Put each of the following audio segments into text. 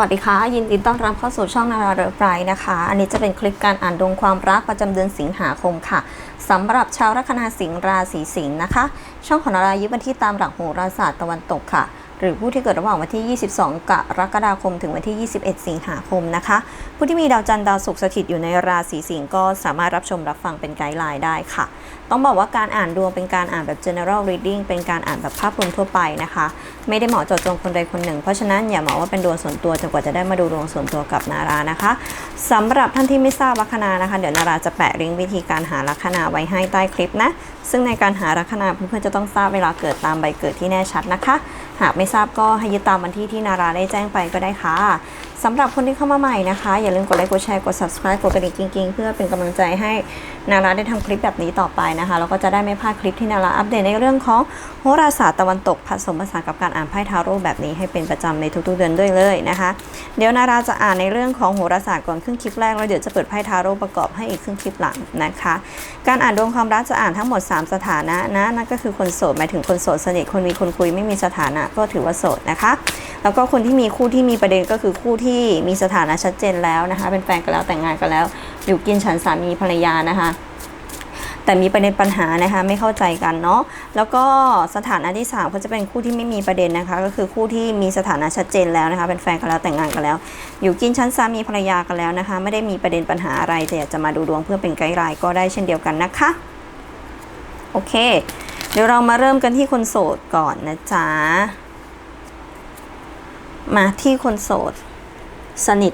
วัสดีค่ะ ยินดีต้อนรับเข้าสู่ช่องนาราเรือไรนะคะ อันนี้จะเป็นคลิปการอ่านดวงความรักประจำเดือนสิงหาคมค่ะสำหรับชาวลัคนาสิงห์ราศีสิงห์นะคะ ช่องของนารายึดวันที่ตามหลักโหราศาสตร์ตะวันตกค่ะ หรือผู้ที่เกิดระหว่างวันที่ 22 กรกฎาคม ถึงวันที่ 21 สิงหาคมนะคะ ผู้ที่มีดาวจันทร์ดาวศุกร์สถิตอยู่ในราศีสิงห์ก็สามารถรับชมรับฟังเป็นไกด์ไลน์ได้ค่ะต้องบอกว่าการอ่านดวงเป็นการอ่านแบบ general reading เป็นการอ่านแบบภาพรวมทั่วไปนะคะ ไม่ได้เหมาะเจาะจงคนใดคนหนึ่ง เพราะฉะนั้นอย่าเหมาว่าเป็นดวงส่วนตัวจนกว่าจะได้มาดูดวงส่วนตัวกับนารานะคะสำหรับท่านที่ไม่ทราบลัคนานะคะ เดี๋ยวนาราจะแปะลิงก์วิธีการหาลัคนาไว้ให้ใต้คลิปนะ ซึ่งในการหาลัคนาเพื่อนๆจะต้องทราบเวลาเกิดตามใบเกิดที่แน่ชัดนะคะ หากไม่ทราบก็ให้ยึดตามวันที่ที่นาราได้แจ้งไปก็ได้ค่ะ สำหรับคนที่เข้ามาใหม่นะคะ อย่าลืมกดไลค์กดแชร์กด subscribe กดกระดิ่งกิ๊งๆ เพื่อเป็นกำลังใจให้นาราได้ทำคลิปแบบนี้ต่อไปนะคะแล้วก็จะได้ไม่พลาดคลิปที่นาราอัปเดตในเรื่องของโหราศาสตร์ตะวันตกผสมผสานกับการอ่านไพ่ทาโร่แบบนี้ให้เป็นประจำในทุกๆเดือนด้วยเลยนะคะ เดี๋ยวนาราจะอ่านในเรื่องของโหราศาสตร์ก่อนครึ่งคลิปแรกแล้วเดี๋ยวจะเปิดไพ่ทาโร่ประกอบให้อีกครึ่งคลิปหลังนะคะ การอ่านดวงความรักจะอ่านทั้งหมด 3 สถานะนะนั่นก็คือคนโสดหมายถึงคนโสดสนิทคนมีคนคุยไม่มีสถานะก็ถือว่าโสดนะคะ แล้วก็คนที่มีคู่ที่มีประเด็นก็คือคู่ที่มีสถานะชัดเจนแล้วนะคะ เป็นแฟนกันแล้วแต่งงานกันแล้ว อยู่กินฉันสามีภรรยานะคะแต่มีประเด็นปัญหานะคะไม่เข้าใจกันเนาะแล้วก็สถานะที่สามเขาจะเป็นคู่ที่ไม่มีประเด็นนะคะ ก็คือคู่ที่มีสถานะชัดเจนแล้วนะคะ เป็นแฟนกันแล้วแต่งงานกันแล้ว อยู่กินชั้นสามีภรรยากันแล้วนะคะ ไม่ได้มีประเด็นปัญหาอะไรแต่อยากจะมาดูดวงเพื่อเป็นไกด์ไลน์ก็ได้เช่นเดียวกันนะคะโอเค เดี๋ยวเรามาเริ่มกันที่คนโสดก่อนนะจ๊ะ มาที่คนโสด สนิท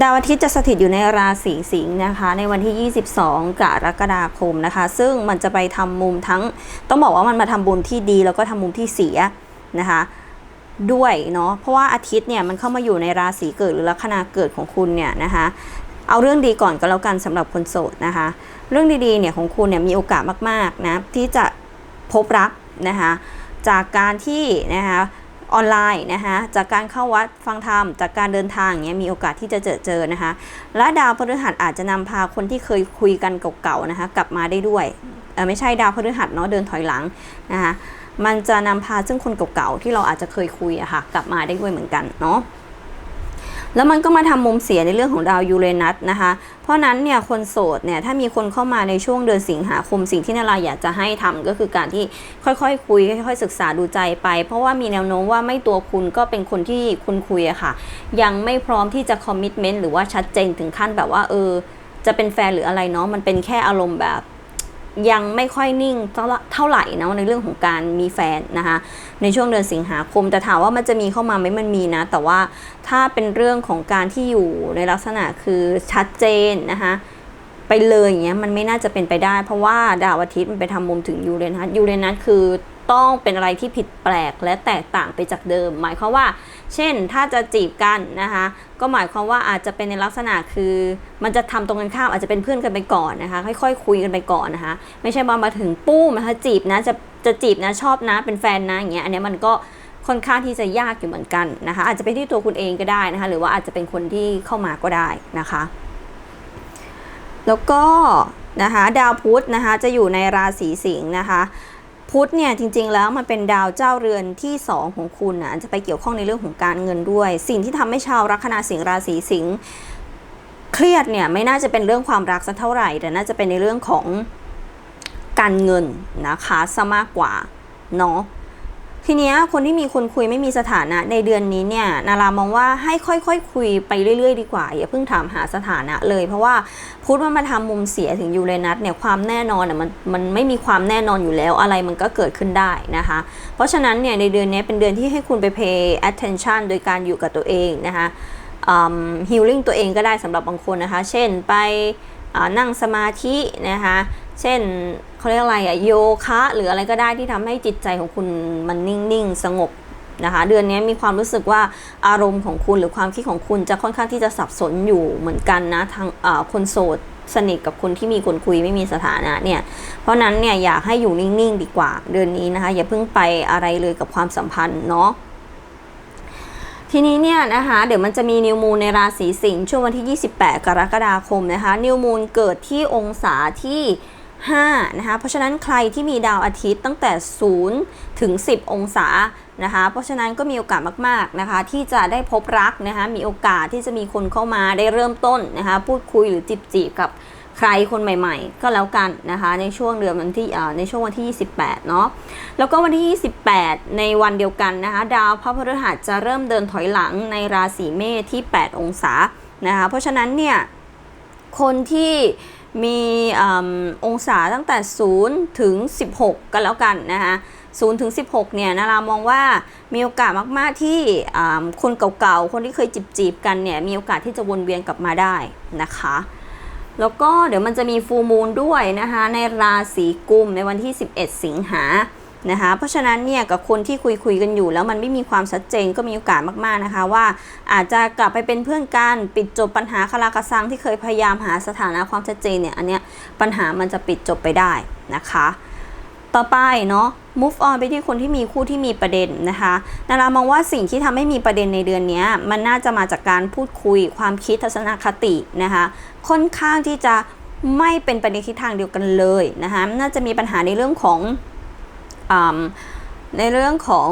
ดาวอาทิตย์จะสถิตอยู่ในราศีสิงห์นะคะ ในวันที่ 22 กรกฎาคมนะคะ ซึ่งมันจะไปทำมุมทั้ง ต้องบอกว่ามันมาทำบุญที่ดีแล้วก็ทำมุมที่เสียนะคะด้วยเนาะเพราะว่าอาทิตย์เนี่ยมันเข้ามาอยู่ในราศีเกิดหรือลัคนาเกิดของคุณเนี่ยนะคะเอาเรื่องดีก่อนก็แล้วกันสำหรับคนโสดนะคะ เรื่องดีๆเนี่ยของคุณเนี่ยมีโอกาสมากๆนะที่จะพบรักนะคะจากการที่นะคะ ออนไลน์นะคะจากการเข้าวัดฟังธรรม จากการเดินทางอย่างเงี้ยมีโอกาสที่จะเจอเจอนะคะ และดาวพฤหัสอาจจะนำพาคนที่เคยคุยกันเก่าๆนะคะกลับมาได้ด้วยเออไม่ใช่ดาวพฤหัสเนาะเดินถอยหลังนะคะมันจะนำพาซึ่งคนเก่าๆที่เราอาจจะเคยคุยอะค่ะกลับมาได้ด้วยเหมือนกันเนาะ แล้วมันก็มาทำมุมเสียในเรื่องของดาวยูเรนัสนะคะ เพราะนั้นเนี่ยคนโสดเนี่ยถ้ามีคนเข้ามาในช่วงเดือนสิงหาคมสิ่งที่นาราอยากจะให้ทำก็คือการที่ค่อยๆคคุยค่อยๆศึกษาดูใจไป เพราะว่ามีแนวโน้มว่าไม่ตัวคุณก็เป็นคนที่คุณคุยอะค่ะ ยังไม่พร้อมที่จะคอมมิชเมนต์หรือว่าชัดเจนถึงขั้นแบบว่าเออจะเป็นแฟนหรืออะไรเนาะมันเป็นแค่อารมณ์แบบ ยังไม่ค่อยนิ่งเท่าไหร่นะในเรื่องของการมีแฟนนะคะในช่วงเดือนสิงหาคมแต่ถามว่ามันจะมีเข้ามาไหมมันมีนะ แต่ว่าถ้าเป็นเรื่องของการที่อยู่ในลักษณะคือชัดเจนนะคะไปเลยอย่างเงี้ยมันไม่น่าจะเป็นไปได้ เพราะว่าดาวอาทิตย์มันไปทำมุมถึงยูเรนัสยูเรนัสคือ ต้องเป็นอะไรที่ผิดแปลกและแตกต่างไปจากเดิม หมายความว่า เช่นถ้าจะจีบกันนะคะก็หมายความว่าอาจจะเป็นในลักษณะคือ มันจะทำตรงกันข้ามอาจจะเป็นเพื่อนกันไปก่อนนะคะ ค่อยๆ คุยกันไปก่อนนะคะ ไม่ใช่ว่ามาถึงปุ้มนะคะจีบนะจะจะจีบนะชอบนะเป็นแฟนนะอย่างเงี้ยอันนี้มันก็ค่อนข้างที่จะยากอยู่เหมือนกันนะคะ อาจจะเป็นที่ตัวคุณเองก็ได้นะคะ หรือว่าอาจจะเป็นคนที่เข้ามาก็ได้นะคะ แล้วก็นะคะดาวพุธนะคะจะอยู่ในราศีสิงห์นะคะ พุธเนี่ยจริงๆแล้วมันเป็นดาวเจ้าเรือนที่ 2 ของคุณนะจะไปเกี่ยวข้องในเรื่องของการเงินด้วย สิ่งที่ทำให้ชาวลัคนาสิงห์ราศีสิงห์เครียดเนี่ยไม่น่าจะเป็นเรื่องความรักสักเท่าไหร่ แต่น่าจะเป็นในเรื่องของการเงินนะคะซะมากกว่าเนาะ ทีเนี้ยคนที่มีคนคุยไม่มีสถานะในเดือนนี้เนี่ยนารามองว่าให้ค่อยๆคคุยไปเรื่อยๆ ดีกว่า อย่าเพิ่งถามหาสถานะเลย เพราะว่าพุธมันมาทำมุมเสียถึงยูเรนัสเนี่ยความแน่นอนอะมันมันไม่มีความแน่นอนอยู่แล้วอะไรมันก็เกิดขึ้นได้นะคะ เพราะฉะนั้นเนี่ยในเดือนนี้เป็นเดือนที่ให้คุณไป pay attention โดยการอยู่กับตัวเองนะคะฮิลลิ่งตัวเองก็ได้สำหรับบางคนนะคะ เช่นไปนั่งสมาธินะคะ เช่นเขาเรียกอะไรอะโยคะหรืออะไรก็ได้ที่ทำให้จิตใจของคุณมันนิ่งๆ สงบนะคะเดือนนี้มีความรู้สึกว่าอารมณ์ของคุณหรือความคิดของคุณจะค่อนข้างที่จะสับสนอยู่เหมือนกันนะทางคนโสดสนิทกับคนที่มีคนคุยไม่มีสถานะเนี่ยเพราะนั้นเนี่ยอยากให้อยู่นิ่งๆ ดีกว่า เดือนนี้นะคะอย่าเพิ่งไปอะไรเลยกับความสัมพันธ์เนาะทีนี้เนี่ยนะคะเดี๋ยวมันจะมีนิวมูลในราศีสิงห์ช่วงวันที่ 28 กรกฎาคมนะคะนิวมูลเกิดที่องศาที่ 5นะคะเพราะฉะนั้นใครที่มีดาวอาทิตย์ตั้งแต่ 0 ถึง 10 องศานะคะเพราะฉะนั้นก็มีโอกาสมากๆนะคะที่จะได้พบรักนะคะมีโอกาสที่จะมีคนเข้ามาได้เริ่มต้นนะคะพูดคุยหรือจีบจีบกับใครคนใหม่ๆ ก็แล้วกันนะคะในช่วงเดือนวันที่อ่าในช่วงวันที่ 28 เนาะแล้วก็วันที่ 28 ในวันเดียวกันนะคะดาวพระพฤหัสจะเริ่มเดินถอยหลังในราศีเมษที่ 8 องศานะคะเพราะฉะนั้นเนี่ยคนที่ มีอองศาตั้งแต่ 0 ถึง 16 กันแล้วกันนะคะ0ถึง 16 เนี่ยนารามองว่ามีโอกาสมากๆที่คนเก่าๆ คนที่เคยจีบๆกันเนี่ยมีโอกาสที่จะวนเวียนกลับมาได้นะคะ แล้วก็เดี๋ยวมันจะมีฟูมูลด้วยนะคะในราศีกุมในวันที่ 11 สิงหา นะคะเพราะฉะนั้นเนี่ยกับคนที่คุยคุยกันอยู่ แล้วมันไม่มีความชัดเจนก็มีโอกาสมากๆนะคะ ว่าอาจจะกลับไปเป็นเพื่อนกันปิดจบปัญหาคาราคาซังที่เคยพยายามหาสถานะความชัดเจนเนี่ยอันเนี้ยปัญหามันจะปิดจบไปได้นะคะ ต่อไปเนาะ move on ไปที่คนที่มีคู่ที่มีประเด็นนะคะนารามองว่าสิ่งที่ทำให้มีประเด็นในเดือนนี้มันน่าจะมาจากการพูดคุยความคิดทัศนคตินะคะค่อนข้างที่จะไม่เป็นไปในทิศทางเดียวกันเลยนะคะน่าจะมีปัญหาในเรื่องของ ในเรื่องของ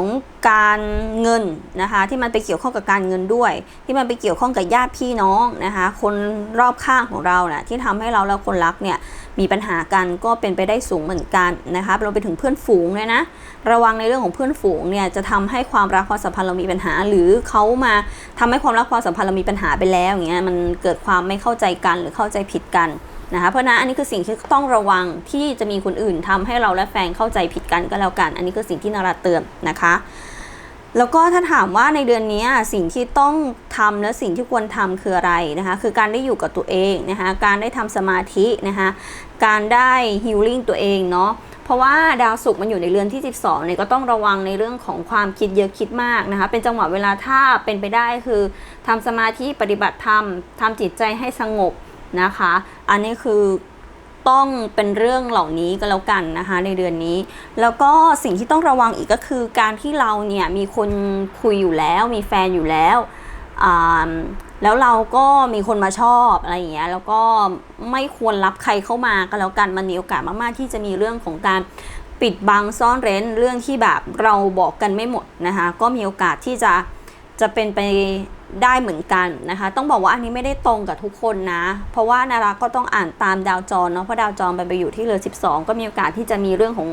การเงินนะคะที่มันไปเกี่ยวข้องกับการเงินด้วย ที่มันไปเกี่ยวข้องกับญาติพี่น้องนะคะคนรอบข้างของเรานะ่ะที่ทำให้เราและคนรักเนี่ยมีปัญหากันก็เป็นไปได้สูงเหมือนกันนะคะเราไปถึงเพื่อนฝูงเลยนะระวังในเรื่องของเพื่อนฝูงเนี่ยจะทำให้ความรักความสัมพันธ์เรามีปัญหา หรือเขามาทำให้ความรักความสัมพันธ์เรามีปัญหาไปแล้วอย่างเงี้ยมันเกิดความไม่เข้าใจกันหรือเข้าใจผิดกัน นะคะเพราะฉะนั้นอันนี้คือสิ่งที่ต้องระวังที่จะมีคนอื่นทำให้เราและแฟนเข้าใจผิดกันก็แล้วกัน อันนี้คือสิ่งที่นาราเตือนนะคะ แล้วก็ถ้าถามว่าในเดือนนี้สิ่งที่ต้องทำและสิ่งที่ควรทำคืออะไรนะคะคือการได้อยู่กับตัวเองนะคะการได้ทำสมาธินะคะการได้ฮิลลิ่งตัวเองเนาะเพราะว่าดาวศุกร์มันอยู่ในเรือนที่ 12เนี่ยก็ต้องระวังในเรื่องของความคิดเยอะคิดมากนะคะ เป็นจังหวะเวลาถ้าเป็นไปได้คือทำสมาธิปฏิบัติธรรมทำจิตใจให้สงบ นะคะ อันนี้คือต้องเป็นเรื่องเหล่านี้ก็แล้วกันนะคะ ในเดือนนี้ แล้วก็สิ่งที่ต้องระวังอีกก็คือการที่เราเนี่ยมีคนคุยอยู่แล้วมีแฟนอยู่แล้วแล้วเราก็มีคนมาชอบอะไรอย่างเงี้ยแล้วก็ไม่ควรรับใครเข้ามาก็แล้วกันมันมีโอกาสมากๆที่จะมีเรื่องของการปิดบังซ่อนเร้นเรื่องที่แบบเราบอกกันไม่หมดนะคะก็มีโอกาสที่จะจะเป็นไป ได้เหมือนกันนะคะ ต้องบอกว่าอันนี้ไม่ได้ตรงกับทุกคนนะ เพราะว่านาราก็ต้องอ่านตามดาวจรเนาะเพราะดาวจรมันไปอยู่ที่เรือ12 ก็มีโอกาสที่จะมีเรื่องของ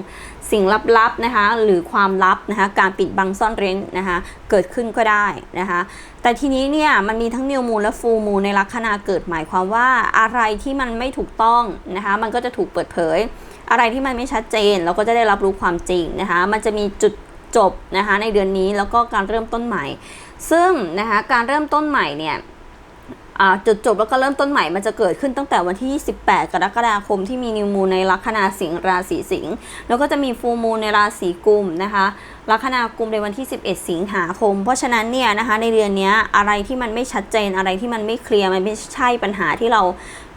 สิ่งลับๆนะคะ หรือความลับนะคะ การปิดบังซ่อนเร้นนะคะ เกิดขึ้นก็ได้นะคะ แต่ทีนี้เนี่ยมันมีทั้งนิวมูลและฟูมูลในลัคนาเกิดหมายความว่าอะไรที่มันไม่ถูกต้องนะคะ มันก็จะถูกเปิดเผย อะไรที่มันไม่ชัดเจน เราก็จะได้รับรู้ความจริงนะคะ มันจะมีจุดจบนะคะในเดือนนี้แล้วก็การเริ่มต้นใหม่ ซึ่งนะคะการเริ่มต้นใหม่เนี่ยจุดจบแล้วก็เริ่มต้นใหม่มันจะเกิดขึ้นตั้งแต่วันที่28กรกฎาคมที่มีนิวมูลในลัคนาสิงห์ราศีสิงห์แล้วก็จะมีฟูมูลในราศีกุมนะคะลัคนากุมในวันที่ 11 สิงหาคม เพราะฉะนั้นเนี่ยนะคะในเดือนนี้อะไรที่มันไม่ชัดเจนอะไรที่มันไม่เคลียร์มันไม่ใช่ปัญหาที่เรา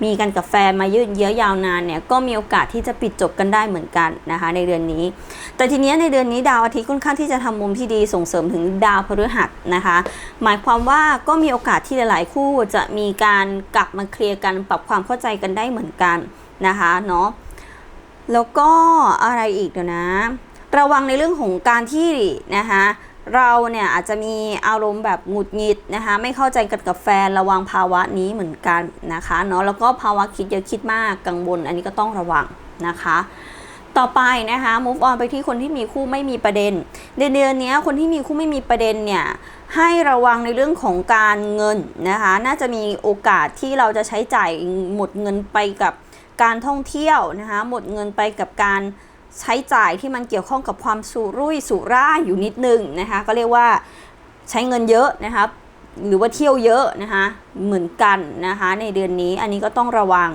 มีกันกับแฟนมายืดเยื้อยาวนานเนี่ยก็มีโอกาสที่จะปิดจบกันได้เหมือนกันนะคะในเดือนนี้ แต่ทีนี้ในเดือนนี้ดาวอาทิตย์ค่อนข้างที่จะทำมุมที่ดีส่งเสริมถึงดาวพฤหัสนะคะ หมายความว่าก็มีโอกาสที่หลาย ๆ คู่จะมีการกลับมาเคลียร์กันปรับความเข้าใจกันได้เหมือนกันนะคะเนาะแล้วก็อะไรอีกเดี๋ยวนะ ระวังในเรื่องของการที่นะคะ เราเนี่ยอาจจะมีอารมณ์แบบหงุดหงิดนะคะไม่เข้าใจกันกับแฟนระวังภาวะนี้เหมือนกันนะคะเนาะแล้วก็ภาวะคิดเยอะคิดมากกังวลอันนี้ก็ต้องระวังนะคะต่อไปนะคะ move on ไปที่คนที่มีคู่ไม่มีประเด็นในเดือนนี้คนที่มีคู่ไม่มีประเด็นเนี่ยให้ระวังในเรื่องของการเงินนะคะน่าจะมีโอกาสที่เราจะใช้จ่ายหมดเงินไปกับการท่องเที่ยวนะคะหมดเงินไปกับการ ใช้จ่ายที่มันเกี่ยวข้องกับความสุรุ่ยสุร่ายอยู่นิดนึงนะคะก็เรียกว่าใช้เงินเยอะนะคะหรือว่าเที่ยวเยอะนะคะเหมือนกันนะคะในเดือนนี้อันนี้ก็ต้องระวัง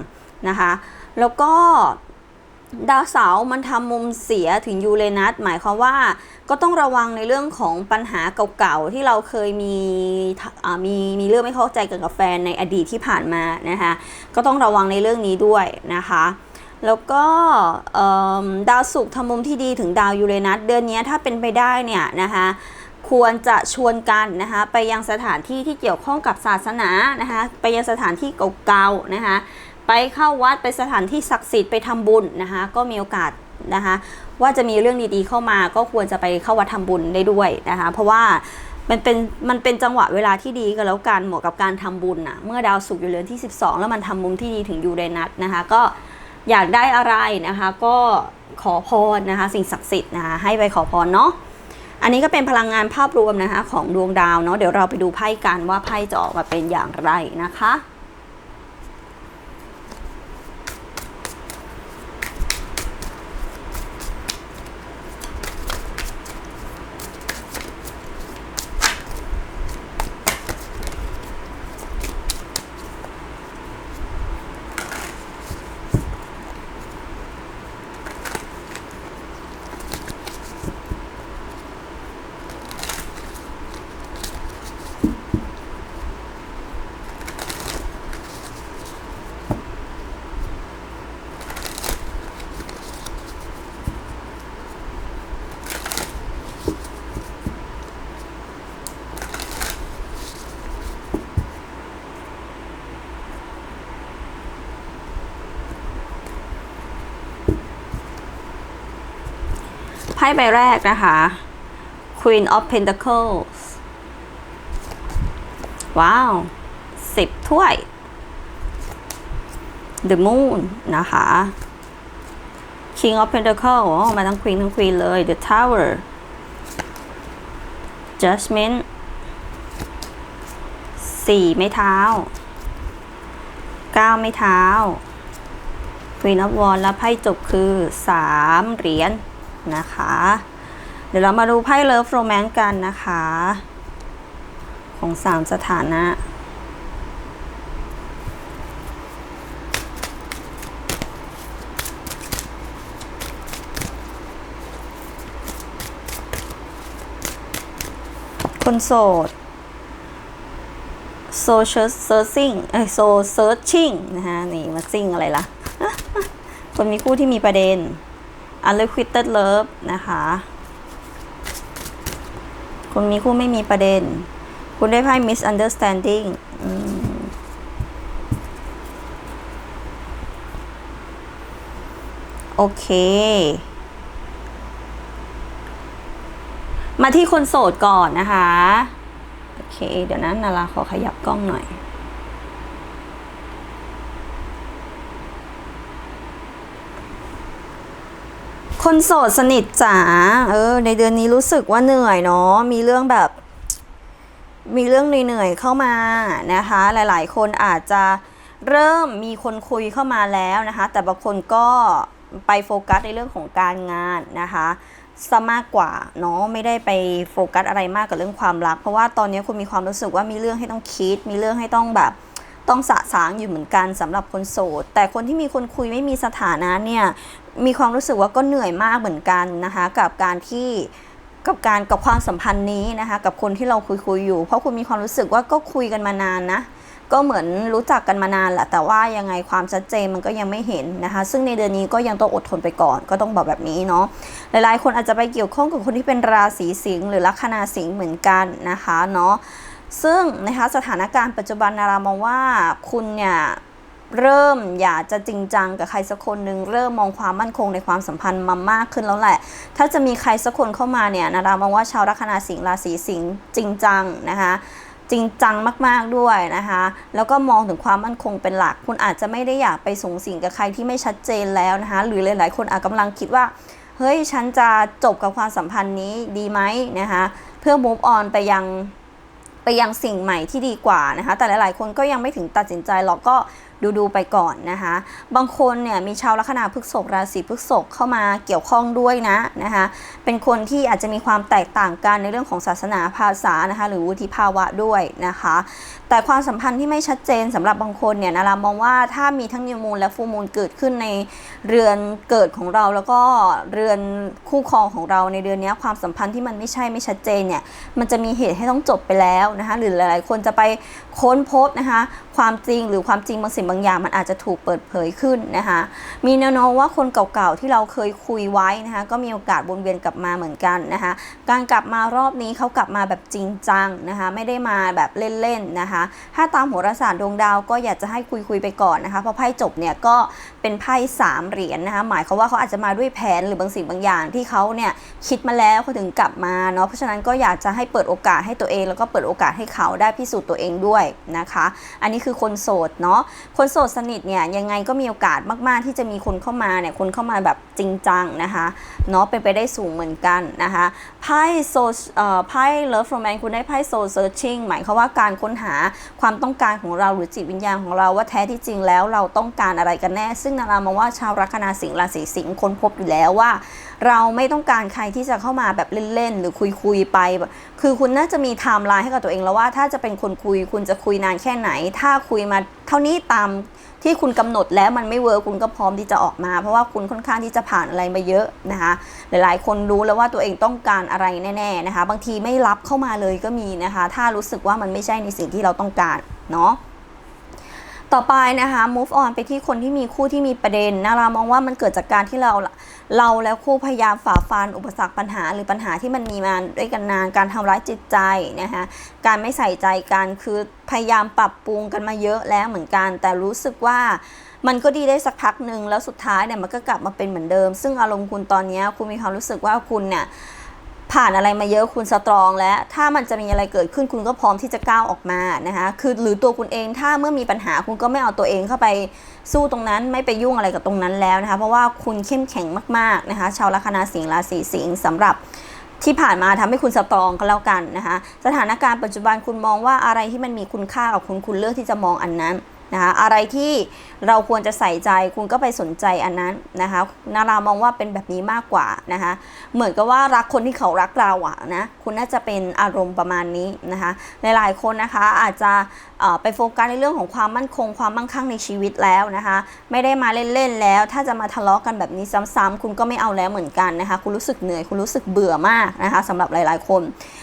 นะคะแล้วก็ดาวเสาร์มันทำมุมเสียถึงยูเรนัสหมายความว่าก็ต้องระวังในเรื่องของปัญหาเก่าๆ ที่เราเคยมีมีมีเรื่องไม่เข้าใจกันกับแฟนในอดีตที่ผ่านมานะคะก็ต้องระวังในเรื่องนี้ด้วยนะคะ แล้วก็ดาวศุกร์ทำมุมที่ดีถึงดาวยูเรนัสเดือนนี้ถ้าเป็นไปได้เนี่ยนะคะควรจะชวนกันนะคะไปยังสถานที่ที่เกี่ยวข้องกับศาสนานะคะไปยังสถานที่เก่าๆนะคะไปเข้าวัดไปสถานที่ศักดิ์สิทธิ์ไปทำบุญนะคะก็มีโอกาสนะคะว่าจะมีเรื่องดีๆเข้ามาก็ควรจะไปเข้าวัดทำบุญได้ด้วยนะคะเพราะว่ามันเป็นมันเป็นจังหวะเวลาที่ดีกันแล้วกันเหมาะกับการทำบุญนะเมื่อดาวศุกร์อยู่เรือนที่ 12 แล้วมันทำมุมที่ดีถึงยูเรนัสนะคะก็ อยากได้อะไรนะคะก็ขอพรนะคะสิ่งศักดิ์สิทธิ์นะคะให้ไปขอพรเนาะอันนี้ก็เป็นพลังงานภาพรวมนะคะของดวงดาวเนาะเดี๋ยวเราไปดูไพ่กันว่าไพ่จะออกมาเป็นอย่างไรนะคะ ไพ่ใบแรกนะคะ Queen of Pentacles ว้าวสิบถ้วย The Moon นะคะ King of Pentacles อ๋อมาทั้ง Queen ทั้ง Queen เลย The Tower Judgment สี่ไม้เท้าเก้าไม้เท้า Queen of Wands และไพ่จบคือสามเหรียญ นะคะ เดี๋ยวเรามาดูไพ่เลิฟโรแมนต์กันนะคะ ของสามสถานะคนโสด social searching เอ้ย so searching นะคะนี่มาซิ่งอะไรล่ะ คนมีคู่ที่มีประเด็น unrequited love นะคะ คุณมีคู่ไม่มีประเด็น คุณได้ไพ่ misunderstanding อโอเค มาที่คนโสดก่อนนะคะ โอเค เดี๋ยวนั้นนาราขอขยับกล้องหน่อย คนโสดสนิทจ๋า เออ ในเดือนนี้รู้สึกว่าเหนื่อยเนาะ มีเรื่องแบบ มีเรื่องเหนื่อยๆเข้ามานะคะ หลายๆ คนอาจจะเริ่มมีคนคุยเข้ามาแล้วนะคะ แต่บางคนก็ไปโฟกัสในเรื่องของการงานนะคะซะมากกว่าเนาะไม่ได้ไปโฟกัสอะไรมากกับเรื่องความรัก เพราะว่าตอนนี้คุณมีความรู้สึกว่ามีเรื่องให้ต้องคิด มีเรื่องให้ต้องแบบ ต้องสะสางอยู่เหมือนกันสำหรับคนโสด แต่คนที่มีคนคุยไม่มีสถานะเนี่ยมีความรู้สึกว่าก็เหนื่อยมากเหมือนกันนะคะกับการที่กับการกับความสัมพันธ์นี้นะคะกับคนที่เราคุยคุยอยู่ เพราะคุณมีความรู้สึกว่าก็คุยกันมานานนะก็เหมือนรู้จักกันมานานแหละแต่ว่ายังไงความชัดเจนมันก็ยังไม่เห็นนะคะ ซึ่งในเดือนนี้ก็ยังต้องอดทนไปก่อน ก็ต้องบอกแบบนี้เนาะหลายๆ คนอาจจะไปเกี่ยวข้องกับคนที่เป็นราศีสิงห์หรือลัคนาสิงห์เหมือนกันนะคะเนาะ ซึ่งนะคะสถานการณ์ปัจจุบันนารามองว่าคุณเนี่ยเริ่มอยากจะจริงจังกับใครสักคนหนึ่งเริ่มมองความมั่นคงในความสัมพันธ์มามากขึ้นแล้วแหละ ถ้าจะมีใครสักคนเข้ามาเนี่ยนารามองว่าชาวลัคนาสิงห์ราศีสิงห์จริงจังนะคะจริงจังมากๆด้วยนะคะ แล้วก็มองถึงความมั่นคงเป็นหลัก คุณอาจจะไม่ได้อยากไปสูงสิงกับใครที่ไม่ชัดเจนแล้วนะคะ หรือหลาย ๆ คนอาจกำลังคิดว่า เฮ้ย ฉันจะจบกับความสัมพันธ์นี้ดีไหมนะคะ เพื่อ move on ไปยัง ไปยังสิ่งใหม่ที่ดีกว่านะคะ แต่หลายๆ คนก็ยังไม่ถึงตัดสินใจหรอกก็ ดูดูๆไปก่อนนะคะ บางคนเนี่ยมีชาวลัคนาพฤกษภราศีพฤกษภเข้ามาเกี่ยวข้องด้วยนะนะคะ เป็นคนที่อาจจะมีความแตกต่างกันในเรื่องของศาสนาภาษานะคะหรือวุฒิภาวะด้วยนะคะ แต่ความสัมพันธ์ที่ไม่ชัดเจนสำหรับบางคนเนี่ยนารามองว่าถ้ามีทั้งนิวมูลและฟูมูลเกิดขึ้นในเรือนเกิดของเราแล้วก็เรือนคู่ครองของเราในเดือนนี้ความสัมพันธ์ที่มันไม่ใช่ไม่ชัดเจนเนี่ยมันจะมีเหตุให้ต้องจบไปแล้วนะคะหรือหลาย ๆ คนจะไปค้นพบนะคะความจริงหรือความจริงบางสิ่งบางางอย่างมันอาจจะถูกเปิดเผยขึ้นนะคะมีแนวโน้มว่าคนเก่าๆที่เราเคยคุยไว้นะคะก็มีโอกาสวนเวียนกลับมาเหมือนกันนะคะการกลับมารอบนี้เขากลับมาแบบจริงจังนะคะไม่ได้มาแบบเล่นๆนะคะถ้าตามโหราศาสตร์ดวงดาวก็อยากจะให้คุยๆไปก่อนนะคะเพราะไพ่จบเนี่ยก็เป็นไพ่สามเหรียญนะคะหมายความว่าเขาอาจจะมาด้วยแผนหรือบางสิ่งบางอย่างที่เขาเนี่ยคิดมาแล้วเขาถึงกลับมาเนาะเพราะฉะนั้นก็อยากจะให้เปิดโอกาสให้ตัวเอง แล้วก็เปิดโอกาสให้เขาได้พิสูจน์ตัวเองด้วยนะคะ อันนี้คือคนโสดเนาะคนโสดสนิทเนี่ยยังไงก็มีโอกาสมาก ๆ ที่จะมีคนเข้ามาเนี่ยคนเข้ามาแบบจริงจังนะคะเนาะเป็นไปได้สูงเหมือนกันนะคะไพ่โซเอ่อไพ่ love romance คุณได้ไพ่ soul searching หมายความว่าการค้นหาความต้องการของเราหรือจิตวิญญาณของเราว่าแท้ที่จริงแล้วเราต้องการอะไรกันแน่ ซึ่งนารามองว่าชาวลัคนาสิงห์ราศีสิงห์ค้นพบอยู่แล้วว่า เราไม่ต้องการใครที่จะเข้ามาแบบเล่นๆ หรือคุยๆไปแบบคือคุณน่าจะมีไทม์ไลน์ให้กับตัวเองแล้วว่า ถ้าจะเป็นคนคุยคุณจะคุยนานแค่ไหน ถ้าคุยมาเท่านี้ตามที่คุณกำหนดแล้วมันไม่เวิร์คคุณก็พร้อมที่จะออกมา เพราะว่าคุณค่อนข้างที่จะผ่านอะไรมาเยอะนะคะ หลายๆ คนรู้แล้วว่าตัวเองต้องการอะไรแน่ๆนะคะ บางทีไม่รับเข้ามาเลยก็มีนะคะ ถ้ารู้สึกว่ามันไม่ใช่ในสิ่งที่เราต้องการเนาะ ต่อไปนะคะ move on ไปที่คนที่มีคู่ที่มีประเด็นนะเรามองว่ามันเกิดจากการที่เราเราและคู่พยายามฝ่าฟันอุปสรรคปัญหา หรือปัญหาที่มันมีมาด้วยกันนานการทำร้ายจิตใจนะคะการไม่ใส่ใจกันคือพยายามปรับปรุงกันมาเยอะแล้วเหมือนกัน แต่รู้สึกว่ามันก็ดีได้สักพักหนึ่งแล้วสุดท้ายเนี่ยมันก็กลับมาเป็นเหมือนเดิม ซึ่งอารมณ์คุณตอนนี้คุณมีความรู้สึกว่าคุณเนี่ย ผ่านอะไรมาเยอะคุณสตรองแล้วถ้ามันจะมีอะไรเกิดขึ้นคุณก็พร้อมที่จะก้าวออกมานะคะคือหรือตัวคุณเองถ้าเมื่อมีปัญหาคุณก็ไม่เอาตัวเองเข้าไปสู้ตรงนั้นไม่ไปยุ่งอะไรกับตรงนั้นแล้วนะคะ เพราะว่าคุณเข้มแข็งมากๆนะคะชาวลัคนาสิงห์ราศีสิงห์สำหรับที่ผ่านมาทำให้คุณสตรองก็แล้วกันนะคะ สถานการณ์ปัจจุบันคุณมองว่าอะไรที่มันมีคุณค่ากับคุณคุณเลือกที่จะมองอันนั้น นะคะอะไรที่เราควรจะใส่ใจคุณก็ไปสนใจอันนั้นนะคะนารามองว่าเป็นแบบนี้มากกว่านะคะเหมือนกับว่ารักคนที่เขารักเราอะนะคุณน่าจะเป็นอารมณ์ประมาณนี้นะคะหลายๆคนนะคะอาจจะ ไปโฟกัสในเรื่องของความมั่นคงความมั่งคั่งในชีวิตแล้วนะคะ ไม่ได้มาเล่นๆแล้ว ถ้าจะมาทะเลาะกันแบบนี้ซ้ำๆคุณก็ไม่เอาแล้วเหมือนกันนะคะ คุณรู้สึกเหนื่อยคุณรู้สึกเบื่อมากนะคะสำหรับหลายๆคน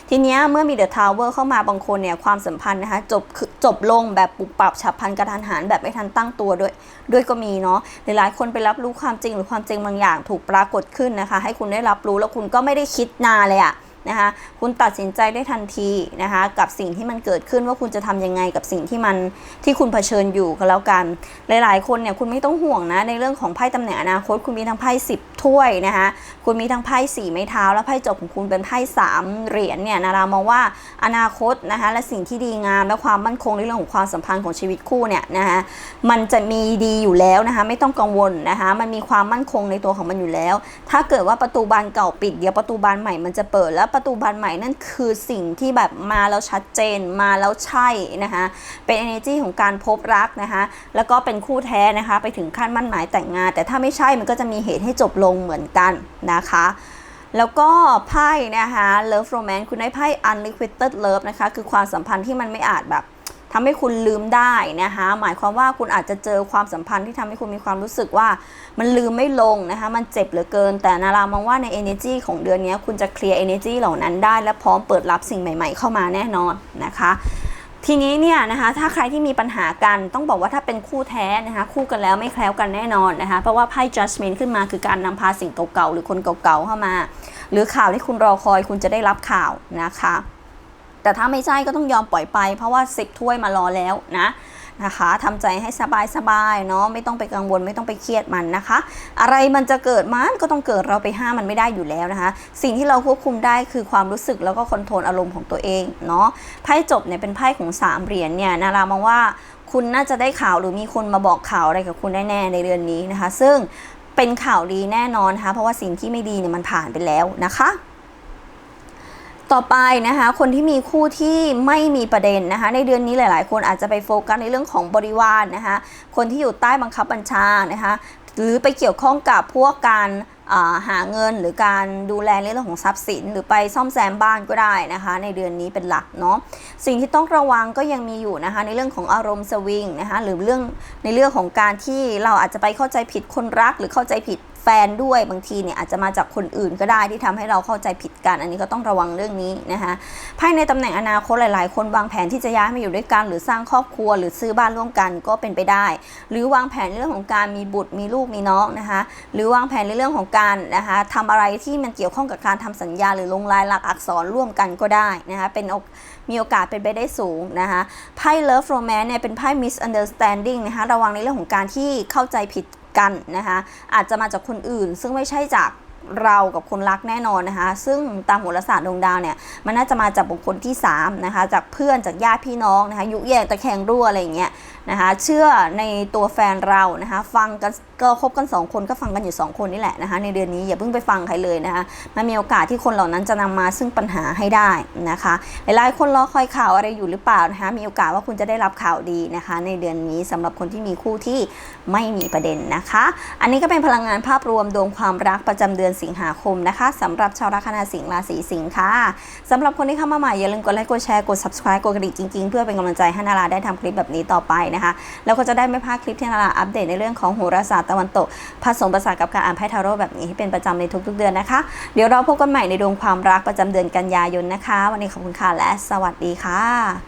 ทีนี้เมื่อมีเดอะทาวเวอร์เข้ามาบางคนเนี่ยความสัมพันธ์นะคะจบจบลงแบบปุบปับฉับพลันกระทันหันแบบไม่ทันตั้งตัวด้วยด้วยก็มีเนาะหลายๆคนไปรับรู้ความจริงหรือความจริงบางอย่างถูกปรากฏขึ้นนะคะ ให้คุณได้รับรู้แล้วคุณก็ไม่ได้คิดนานเลยอะ นะคะคุณตัดสินใจได้ทันทีนะคะกับสิ่งที่มันเกิดขึ้นว่าคุณจะทำยังไงกับสิ่งที่มันที่คุณเผชิญอยู่ก็แล้วกัน หลาย ๆ คนเนี่ยคุณไม่ต้องห่วงนะในเรื่องของไพ่ตำแหน่งอนาคต คุณมีทั้งไพ่สิบถ้วยนะคะคุณมีทั้งไพ่สี่ไม้เท้า และไพ่จบของคุณเป็นไพ่สามเหรียญเนี่ยนารามองว่าอนาคตนะคะและสิ่งที่ดีงามและความมั่นคงในเรื่องของความสัมพันธ์ของชีวิตคู่เนี่ยนะคะมันจะมีดีอยู่แล้วนะคะไม่ต้องกังวลนะคะมันมีความมั่นคงในตัวของมันอยู่แล้ว ถ้าเกิดว่าประตูบานเก่าปิดเดี๋ยวประตูบานใหม่มันจะเปิดแล้วประตูบานใหม่นั่นคือสิ่งที่แบบมาแล้วชัดเจนมาแล้วใช่นะคะเป็น energy ของการพบรักนะคะแล้วก็เป็นคู่แท้นะคะไปถึงขั้นมั่นหมายแต่งงาน แต่ถ้าไม่ใช่มันก็จะมีเหตุให้จบลงเหมือนกันนะคะแล้วก็ไพ่นะคะ love romance คุณได้ไพ่ unrequited love นะคะ คือความสัมพันธ์ที่มันไม่อาจแบบ ทำให้คุณลืมได้นะคะหมายความว่าคุณอาจจะเจอความสัมพันธ์ที่ทำให้คุณมีความรู้สึกว่า มันลืมไม่ลงนะคะมันเจ็บเหลือเกิน แต่นารามองว่าใน energy ของเดือนนี้คุณจะเคลียร์ energy เหล่านั้นได้ และพร้อมเปิดรับสิ่งใหม่ ๆ เข้ามาแน่นอนนะคะทีนี้เนี่ยนะคะถ้าใครที่มีปัญหากันต้องบอกว่าถ้าเป็นคู่แท้นะคะคู่กันแล้วไม่แคล้วกันแน่นอนนะคะเพราะว่าไพ่ judgment ขึ้นมาคือการนำพาสิ่งเก่าๆหรือคนเก่าๆเข้ามา หรือข่าวที่คุณรอคอยคุณจะได้รับข่าวนะคะ แต่ถ้าไม่ใช่ก็ต้องยอมปล่อยไป เพราะว่าสิบถ้วยมารอแล้วนะนะคะทำใจให้สบายๆเนาะไม่ต้องไปกังวลไม่ต้องไปเครียดมันนะคะ อะไรมันจะเกิดมันก็ต้องเกิดเราไปห้ามมันไม่ได้อยู่แล้วนะคะ สิ่งที่เราควบคุมได้คือความรู้สึกแล้วก็คอนโทรลอารมณ์ของตัวเองเนาะไพ่จบเนี่ยเป็นไพ่ของสามเหรียญเนี่ยนารามองว่าคุณน่าจะได้ข่าวหรือมีคนมาบอกข่าวอะไรกับคุณแน่ๆในเดือนนี้นะคะ ซึ่งเป็นข่าวดีแน่นอนนะคะเพราะว่าสิ่งที่ไม่ดีเนี่ยมันผ่านไปแล้วนะคะ ต่อไปนะคะคนที่มีคู่ที่ไม่มีประเด็นนะคะในเดือนนี้หลาย ๆ คนอาจจะไปโฟกัสในเรื่องของบริวารนนะคะคนที่อยู่ใต้บังคับบัญชานะคะหรือไปเกี่ยวข้องกับพวกการาหาเงินหรือการดูแลเรื่องของทรัพย์สิน หรือไปซ่อมแซมบ้านก็ได้นะคะ ในเดือนนี้เป็นหลักเนาะสิ่งที่ต้องระวังก็ยังมีอยู่นะคะในเรื่องของอารมณ์สวิงนะคะหรือเรื่องในเรื่องของการที่เราอาจจะไปเข้าใจผิดคนรักหรือเข้าใจผิด แฟนด้วยบางทีเนี่ยอาจจะมาจากคนอื่นก็ได้ที่ทำให้เราเข้าใจผิดกัน อันนี้ก็ต้องระวังเรื่องนี้นะคะไพ่ในตำแหน่งอนาคตหลาย ๆ คนวางแผนที่จะย้ายมาอยู่ด้วยกัน หรือสร้างครอบครัว หรือซื้อบ้านร่วมกันก็เป็นไปได้ หรือวางแผนเรื่องของการมีบุตรมีลูกมีน้องนะคะหรือวางแผนในเรื่องของการนะคะทำอะไรที่มันเกี่ยวข้องกับการทำสัญญา หรือลงลายหลักอักษรร่วมกันก็ได้นะคะเป็นมีโอกาสเป็นไปได้สูงนะคะไพ่ Love Romance เนี่ยเป็นไพ่ misunderstanding นะคะระวังในเรื่องของการที่เข้าใจผิด กันนะคะอาจจะมาจากคนอื่น ซึ่งไม่ใช่จากเรากับคนรักแน่นอนนะคะ ซึ่งตามโหราศาสตร์ดวงดาวเนี่ย มันน่าจะมาจากบุคคลที่3นะคะ จากเพื่อนจากญาติพี่น้องนะคะ ยุแยงตะแคงรั่วอะไรอย่างเงี้ย นะคะเชื่อในตัวแฟนเรานะคะฟังกันก็คบกัน 2 คนก็ฟังกันอยู่ 2 คนนี่แหละนะคะในเดือนนี้อย่าเพิ่งไปฟังใครเลยนะคะมันมีโอกาสที่คนเหล่านั้นจะนำมาซึ่งปัญหาให้ได้นะคะหลายๆคนรอคอยข่าวอะไรอยู่หรือเปล่านะคะมีโอกาสว่าคุณจะได้รับข่าวดีนะคะ ในเดือนนี้สำหรับคนที่มีคู่ที่ไม่มีประเด็นนะคะ อันนี้ก็เป็นพลังงานภาพรวมดวงความรักประจำเดือนสิงหาคมนะคะสำหรับชาวลัคนาสิงห์ราศีสิงห์ค่ะสำหรับคนที่เข้ามาใหม่อย่าลืมกดไลค์กดแชร์กด subscribe กดกระดิ่งจริงๆ เพื่อเป็นกำลังใจให้นาราได้ทำคลิปแบบนี้ต่อไปนะคะ แล้วก็จะได้ไม่พลาดคลิปที่นาราอัปเดตในเรื่องของโหราศาสตร์ตะวันตก ผสมผสานกับการอ่านไพ่ทาโร่แบบนี้ให้เป็นประจำในทุกๆเดือนนะคะ เดี๋ยวเราพบกันใหม่ในดวงความรักประจำเดือนกันยายนนะคะ วันนี้ขอบคุณค่ะและสวัสดีค่ะ